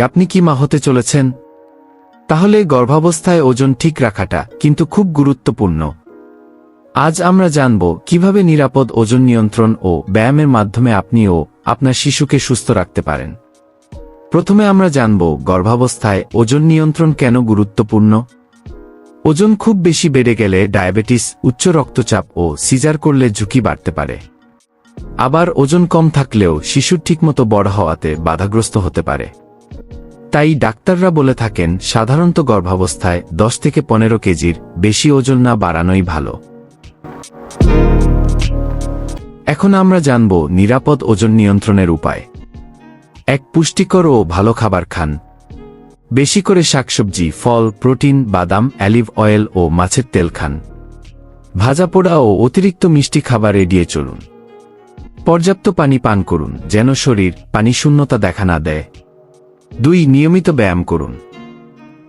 আপনি কি মা হতে চলেছেন? তাহলে গর্ভাবস্থায় ওজন ঠিক রাখাটা কিন্তু খুব গুরুত্বপূর্ণ। আজ আমরা জানব কীভাবে নিরাপদ ওজন নিয়ন্ত্রণ ও ব্যায়ামের মাধ্যমে আপনিও আপনার শিশুকে সুস্থ রাখতে পারেন। প্রথমে আমরা জানব গর্ভাবস্থায় ওজন নিয়ন্ত্রণ কেন গুরুত্বপূর্ণ? ওজন খুব বেশি বেড়ে গেলে ডায়াবেটিস, উচ্চ রক্তচাপ ও সিজার করলে ঝুঁকি বাড়তে পারে। আবার ওজন কম থাকলেও শিশুর ঠিকমতো বড় হওয়াতে বাধাগ্রস্ত হতে পারে। তাই ডাক্তাররা বলে থাকেন, সাধারণত গর্ভাবস্থায় দশ থেকে পনেরো কেজির বেশি ওজন না বাড়ানোই ভালো। এখন আমরা জানব নিরাপদ ওজন নিয়ন্ত্রণের উপায়। এক পুষ্টিকর ও ভালো খাবার খান। বেশি করে শাকসবজি, ফল, প্রোটিন, বাদাম, অ্যালিভ অয়েল ও মাছের তেল খান। ভাজা পোড়া ও অতিরিক্ত মিষ্টি খাবার এড়িয়ে চলুন। পর্যাপ্ত পানি পান করুন, যেন শরীর পানি শূন্যতা দেখা না দেয়। দুই, নিয়মিত ব্যায়াম করুন।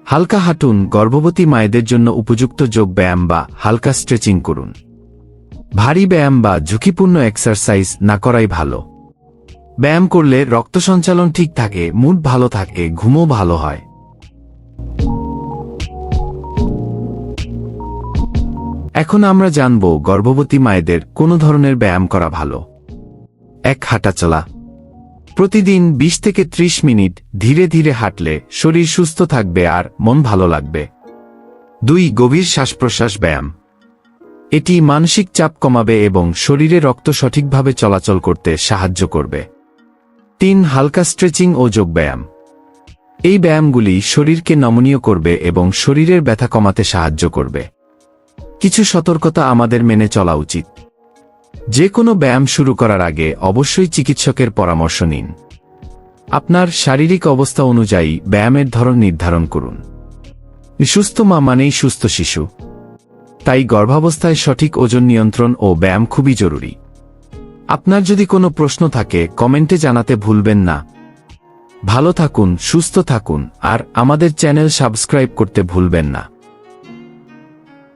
হালকা হাঁটুন, গর্ভবতী মায়েদের জন্য উপযুক্ত যোগ ব্যায়াম বা হালকা স্ট্রেচিং করুন। ভারী ব্যায়াম বা ঝুঁকিপূর্ণ এক্সারসাইজ না করাই ভালো। ব্যায়াম করলে রক্ত সঞ্চালন ঠিক থাকে মুড ভালো থাকে, ঘুমও ভালো হয়। এখন আমরা জানব গর্ভবতী মায়েদের কোন ধরনের ব্যায়াম করা ভালো। এক হাঁটাচলা প্রতিদিন ২০ থেকে ৩০ মিনিট ধীরে ধীরে হাঁটলে শরীর সুস্থ থাকবে আর মন ভালো লাগবে। দুই, গভীর শ্বাস প্রশ্বাস ব্যায়াম। এটি মানসিক চাপ কমাবে এবং শরীরে রক্ত সঠিকভাবে চলাচল করতে সাহায্য করবে। তিন, হালকা স্ট্রেচিং ও যোগব্যায়াম এই ব্যায়ামগুলি শরীরকে নমনীয় করবে এবং শরীরের ব্যথা কমাতে সাহায্য করবে। কিছু সতর্কতা আমাদের মেনে চলা উচিত। যে কোনো ব্যায়াম শুরু করার আগে অবশ্যই চিকিৎসকের পরামর্শ নিন। আপনার শারীরিক অবস্থা অনুযায়ী ব্যায়ামের ধরন নির্ধারণ করুন। সুস্থ মা মানেই সুস্থ শিশু। তাই গর্ভাবস্থায় সঠিক ওজন নিয়ন্ত্রণ ও ব্যায়াম খুবই জরুরি। আপনার যদি কোনো প্রশ্ন থাকে, কমেন্টে জানাতে ভুলবেন না। ভালো থাকুন, সুস্থ থাকুন, আর আমাদের চ্যানেল সাবস্ক্রাইব করতে ভুলবেন না।